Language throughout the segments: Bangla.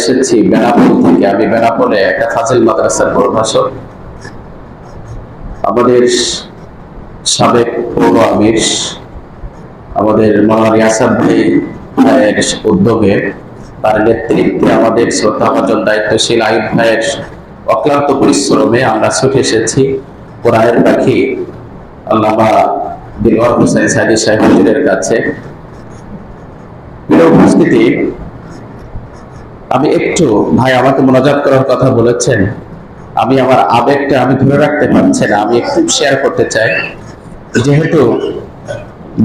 এসেছি বেনাপোল থেকে। আমি বেনাপোলে একটা ফাজিল মাদ্রাসার প্রভাষক। আমাদের সাবেক পৌর আমির, আমাদের ইয়াসার ভাইয়ের উদ্যোগে তার নেতৃত্বে আমাদের শ্রদ্ধাভাজন দায়িত্বশীল আইব ভাইয়ের অক্লান্ত পরিশ্রমে আমরা ছুটে এসেছি। কোরআনের পাখি আল্লামা দিলওয়ার হোসেন সাইদি সাহেব কাছে। উপস্থিতি আমি একটু ভাই আমাকে মোনাজাত করার কথা বলেছেন। আমি আমার আবেগটা আমি ধরে রাখতে পারছি না আমি একটু শেয়ার করতে চাই। যেহেতু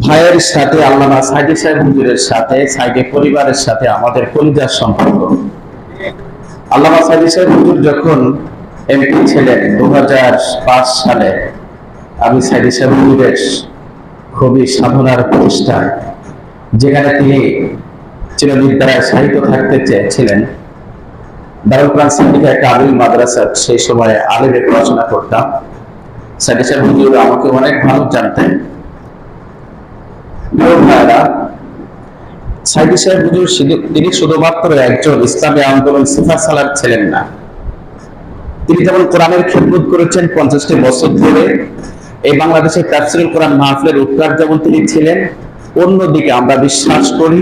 ভাইয়ের সাথে আল্লামা সাইদি সাহেব হুজুরের সাথে সাইদি পরিবারের সাথে আমাদের কলিজার সম্পর্ক। আল্লামা সাইদি সাহেব হুজুর যখন এমপি ছিলেন দু হাজার পাঁচ সালে আমি সাইদি সাহেব হুজুরের খুবই সাধনার প্রতিষ্ঠান যেখানে তিনি চিরবিদ্যায় সাহিত্য থাকতে চেয়েছিলেন। দারুল কোরআন সিন্ডিকা একটা আলিম মাদ্রাসা সেই সময় আলিমে পড়াশোনা করতাম। সাহেব হুজুর আমাকে অনেক ভালো জানতেন। ভাইয়েরা, সাইদি তিনি শুধুমাত্র একজন ইসলামী আন্দোলন সিফা সালার ছিলেন না। তিনি যেমন কোরআনের খেদমত করেছেন পঞ্চাশটি বছর ধরে এই বাংলাদেশের তাফসিরুল কোরআন মাহফিলের উত্তর যেমন তিনি ছিলেন অন্যদিকে আমরা বিশ্বাস করি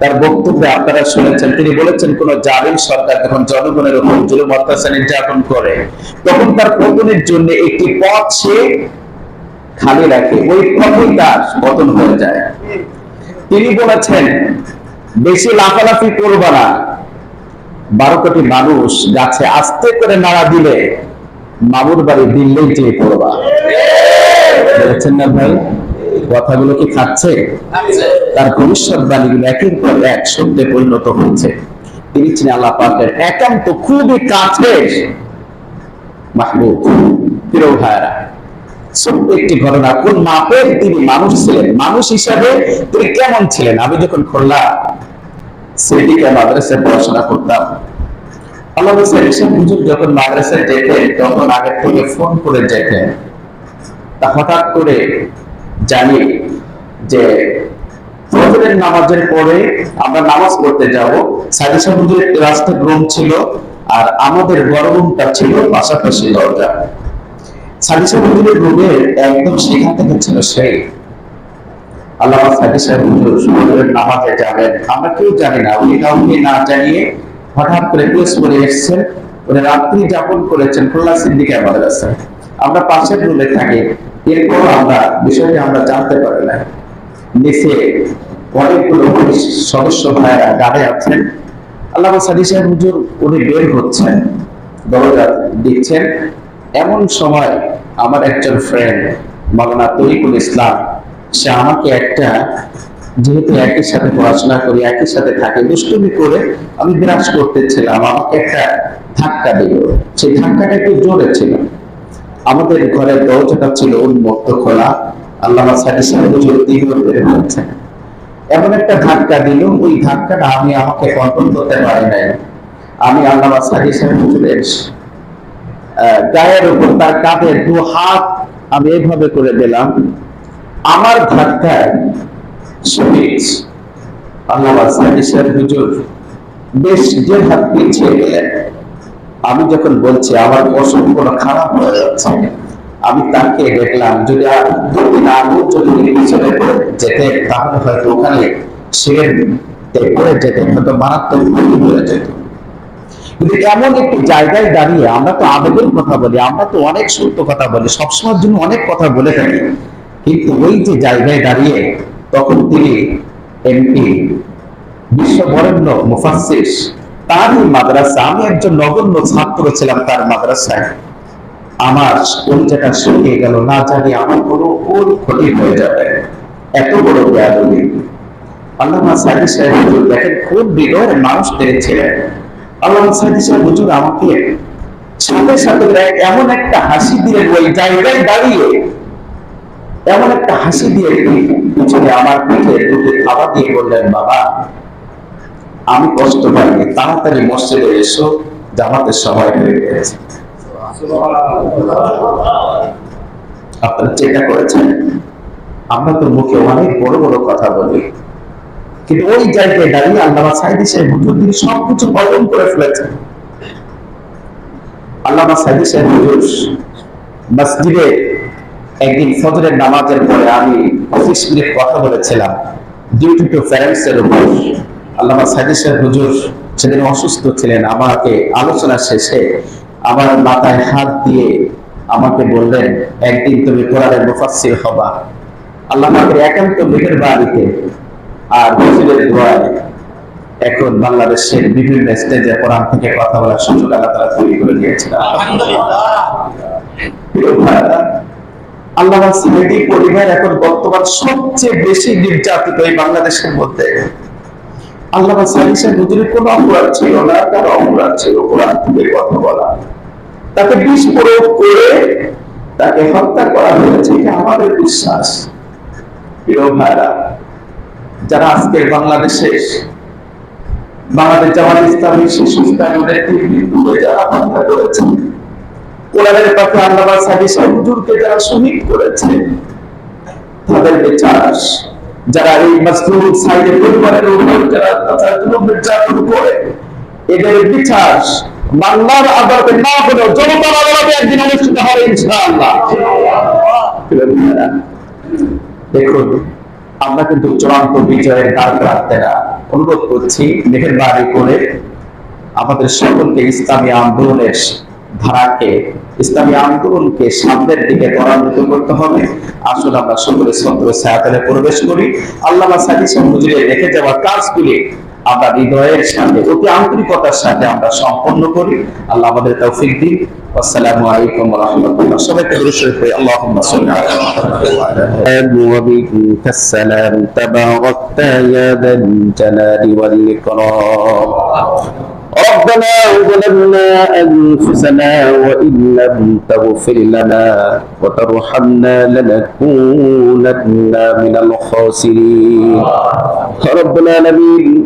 তার বক্তব্যে আপনারা শুনেছেন, তিনি বলেছেন, কোন জালিম সরকার যখন জনগণের উপর জুলুম, অত্যাচার, নির্যাতন করে, তখন তার পতনের জন্য একটি পথ সে খালি রাখে, ওই পথেই তার পতন হয়ে যায়। তিনি বলেছেন, বেশি লাফালাফি করবা না। বারো কোটি মানুষ গাছে আস্তে করে নাড়া দিলে মামুর বাড়ি দিল্লি চেয়ে পড়বা। বলেছেন না ভাই? কথাগুলো কি খাচ্ছে। তার ভবিষ্যৎ বাণীগুলো একের পর এক সত্যে পরিণত হয়েছে। তিনি ছিলেন আল্লাহ পাকের একান্ত খুবই কাছের একটি ঘটনা, কোন মাপের তিনি মানুষ ছিলেন? মানুষ হিসাবে তিনি কেমন ছিলেন? আমি যখন খুলনা সিটিকে মাদ্রাসায় পড়াশোনা করতাম। আল্লাহ হুজুর যখন মাদ্রাসায় যেতেন, তখন আগে থেকে ফোন করে যেতেন। তা হঠাৎ করে জানি যে ফজরের নামাজের পরে আমরা নামাজ পড়তে যাব। সাজেশন হুজুরের রাস্তা রুম ছিল আর আমাদের বড় রুমটা ছিল পাশাপাশি দরজা। একদম সেখান থেকে ছিল সেই আল্লাহ সাহেব নামাজে যাবেন। আমরা কেউ জানি না, উনি কাউকে না জানিয়ে হঠাৎ করে করে এসেছেন। উনি রাত্রি যাপন করেছেন, খুলনা সিদ্দিকা মাদ্রাসায় আমরা পাশের রুমে থাকি। এরপর আমরা বিষয়টি আমরা জানতে পারি না। নিচে অনেকগুলো সদস্য ভাইয়েরা গাড়ে আছেন। আল্লাহ সাদি সাহেব হুজুর, উনি বের হচ্ছেন, দরজা দিচ্ছেন। এমন সময় আমার একজন ফ্রেন্ড মাওলানা তরিকুল ইসলাম, সে আমাকে একটা, যেহেতু একই সাথে পড়াশোনা করি, একই সাথে থাকি, দুষ্টুমি করে আমি বিরাজ করতেছিলাম, আমাকে একটা ধাক্কা দিল। সেই ধাক্কাটা একটু জোরে ছিল। আমাদের ঘরের দরজাটা ছিল উন্মুক্ত খোলা। আল্লাহ বেড়ে হচ্ছেন এমন একটা ধাক্কা দিল ওই ধাক্কাটা আমি আমাকে কন্ট্রোল করতে পারি নাই। আমি আল্লাহ সাহেব হুজুরের আহ, গায়ের উপর তার কাঁধে দু হাত আমি এইভাবে করে দিলাম। আমার ধাক্কায় আল্লাহ বেশ আমি যখন বলছি আমার পশম কোনো খারাপ হয়ে যাচ্ছে। আমি তাকে দেখলাম, যদি পড়ে তাহলে হয়তো ওখানে যেতেন হয়তো মারাত্মক যেত। এমন একটি জায়গায় দাঁড়িয়ে আমরা তো কথা বলি, আমরা তো অনেক সত্য কথা বলি, সবসময়ের জন্য অনেক কথা বলে থাকি। কিন্তু ওই যে জায়গায় দাঁড়িয়ে তখন তিনি এমপি বিশ্ব বরেণ্য মুফাসসির, তারই মাদ্রাসা, আমি একজন নগণ্য ছাত্র ছিলাম তার মাদ্রাসায়। আমার কলিজাটা শুকিয়ে গেল, না জানি আমার কোনো কোন ক্ষতি হয়ে যাবে। এত বড় দেখেন খুব মানুষ আমাকে সাথে এমন একটা হাসি দাঁড়িয়ে। এমন একটা হাসি দিয়ে আমার পিঠে দুটো খাবার দিয়ে বললেন, বাবা, আমি কষ্ট পাইনি, তাড়াতাড়ি মসজিদে এসো, জামাতের সময় হয়ে গেছে। আপনারা চেষ্টা করেছেন? আমরা তো মুখে অনেক বড় বড় কথা বলি। কিন্তু ওই জায়গায় দাঁড়িয়ে আল্লামা সাইদি সাহেব হুজুর সবকিছু বর্ণন করে ফেলেছেন। আল্লামা সাইদি সাহেব হুজুর, মসজিদে একদিন ফজরের নামাজের পরে আমি পঁচিশ মিনিট কথা বলেছিলাম। ডিউটি প্যারেন্টস এর উপর। আল্লামা সাইদি সাহেব হুজুর, সেদিন অসুস্থ ছিলেন, আমাকে আলোচনা শেষে আমার মাথায় হাত দিয়ে আমাকে বললেন একদিন তুমি কোরআনের মুফাসসির হবা। আল্লাহ পাকের একান্ত মেঘের বাড়িতে আর হুজুরের দোয়ায় এখন বাংলাদেশের বিভিন্ন স্টেজে কোরআন থেকে কথা বলার সুযোগ আল্লাহ তারা তৈরি করে দিয়েছেন। ভাইরা, আল্লামা পরিবার এখন বর্তমান সবচেয়ে বেশি নির্যাতিত এই বাংলাদেশের মধ্যে। আল্লামা সাইদি সাহেব হুজুরের কোনো ছিল তার অপরাধ ছিল কোরআন কথা বলা। তাকে বিষ প্রয়োগ করে তাকে হত্যা করা হয়েছে, এটা আমাদের বিশ্বাস। প্রিয় ভাইরা, যারা আজকে বাংলাদেশে, বাংলাদেশ জামাত ইসলামী শিশু নেতৃবৃন্দ যারা হত্যা করেছে, কোরআনের পথে আল্লাহ সাহেব হুজুরকে যারা শহীদ করেছে তাদের বিচার যারা এই মজলুম সাইদের পরিবারের উপর যারা নির্যাতন করে, এদের বিচার বাংলার আদালতে না হলেও জনতার আদালতে একদিন অনুষ্ঠিত হবে ইনশাআল্লাহ। দেখুন, আমরা কিন্তু চূড়ান্ত বিজয়ের দ্বার রাখতে না। অনুরোধ করছি মেহেরবানি করে আমাদের সকলকে ইসলামী আন্দোলনের ধারাকে, ইসলামী আন্দোলনকে সামনের দিকে ত্বরান্বিত করতে হবে। আসলে আমরা সকলে ছন্দ্র ছায়াতলে প্রবেশ করি। আল্লাহ রেখে যাওয়া কাজগুলি আমরা হৃদয়ের সাথে অতি আন্তরিকতার সাথে আমরা সম্পন্ন করি আল্লাহ আমাদের তৌফিক দিন আসসালামু আলাইকুম ওয়া রাহমাতুল্লাহ সবাইকে দরুদ শরীফ পড়ি আল্লাহুম্মা সাল্লি আলা মুহাম্মাদ ওয়া আলা আলি وبك السلام تباركت يا ذا الجلال والإكرام ربنا ظلمنا أنفسنا وإن لم تغفر لنا وترحمنا لنكونن من الخاسرين رب العالمين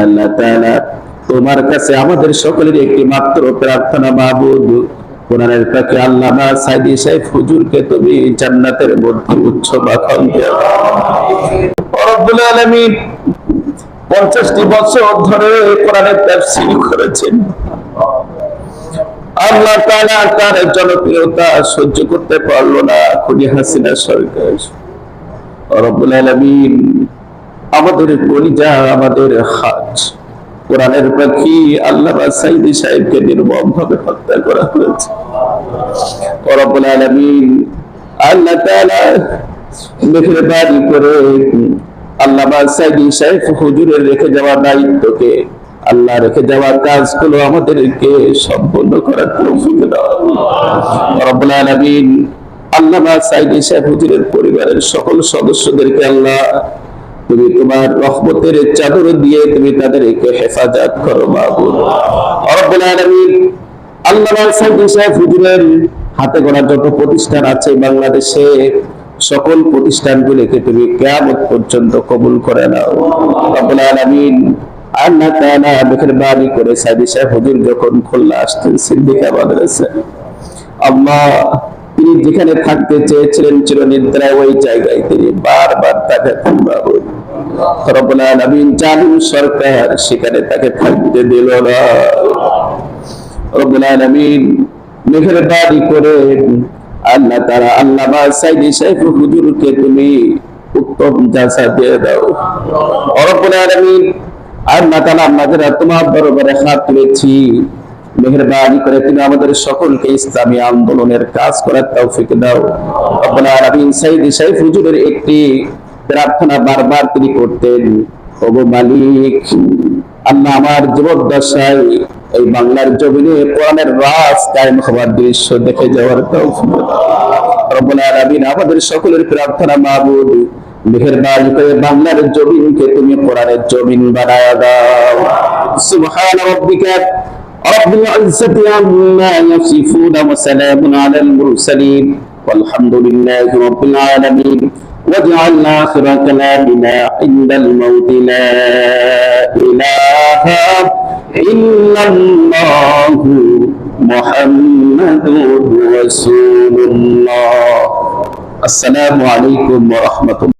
আল্লাহ তোমার কাছে আমাদের সকলের একটি মাত্র প্রার্থনা মাবুদ। কোরআনের সাইদি সাহেব হুজুরকে তুমি জান্নাতের মধ্যে উচ্চ বাখন দিও রব্বুল আলামিন 50টি বছর ধরে কোরআনের করেছেন। আল্লাহ তাআলা তার জনপ্রিয়তা সহ্য করতে পারল না খুনি হাসিনা সরকার। রব্বুল আলামিন আমাদের কলিজা, আমাদের হাত। কোরআনের পাখি আল্লাহ সাইদি সাহেবকে নির্মম ভাবে হত্যা করা হয়েছে। রব্বুল আলামিন আল্লাহ মেহেরবানি করে আল্লাহ সাইদি সাহেব হুজুরের রেখে যাওয়া দায়িত্বকে, আল্লাহ রেখে যাওয়া কাজগুলো আমাদেরকে সম্পূর্ণ করার তৌফিক দাও। রব্বুল আলামিন আল্লামা সাইদি সাহেব হুজুরের পরিবারের সকল সদস্যদেরকে আল্লাহ তুমি তোমার রহমতের চাদর দিয়ে তুমি তাদেরকে হেফাজত করো মাহবুব রব্বুল আলামিন হুজুরের হাতে গড়া যত প্রতিষ্ঠান আছে বাংলাদেশে, সকল প্রতিষ্ঠানগুলিকে তুমি কিয়ামত পর্যন্ত কবুল করে নাও। রব্বুল আলামিন আল্লাহ তাআলা মেহেরবানি করে সাইদি সাহেব হুজুর যখন খুলনা আসতেন সিদ্দিকা মাদ্রাসা। আল্লাহ, তিনি যেখানে থাকতে চেয়েছিলেন চিরনিদ্রায়, ওই জায়গায় তিনি বারবার তাকে রব্বুল সরকার সেখানে তাকে দিল না। করে আল্লাহ তারা আল্লাহ বা সাহেব হুজুরকে তুমি উত্তম দিয়ে দাও। আল্লাহ আমাদের তোমার হাত তুলেছি করে তুমি আমাদের সকলকে ইসলামী আন্দোলনের কাজ করার তৌফিক দাও। রব্বুল আলামিন সাইদ সাইফ হুজুরের একটি প্রার্থনা বারবার তিনি করতেন ওগো মালিক আল্লাহ আমার জীবদ্দশায় এই বাংলার জমিনে কোরআনের রাজ কায়েম হওয়ার দৃশ্য দেখে যাওয়ার তৌফিক দাও রব্বুল আলামিন আমাদের সকলের প্রার্থনা মাবুদ মেহেরবানি করে বাংলার জমিনকে তুমি কোরআনের জমিন বানায় দাও সুবহান রাব্বিকা رب العزة عما يصفون وسلام على المرسلين والحمد لله رب العالمين واجعل آخر كلامنا عند الموت لا إله إلا الله محمد رسول الله. السلام عليكم ورحمة الله.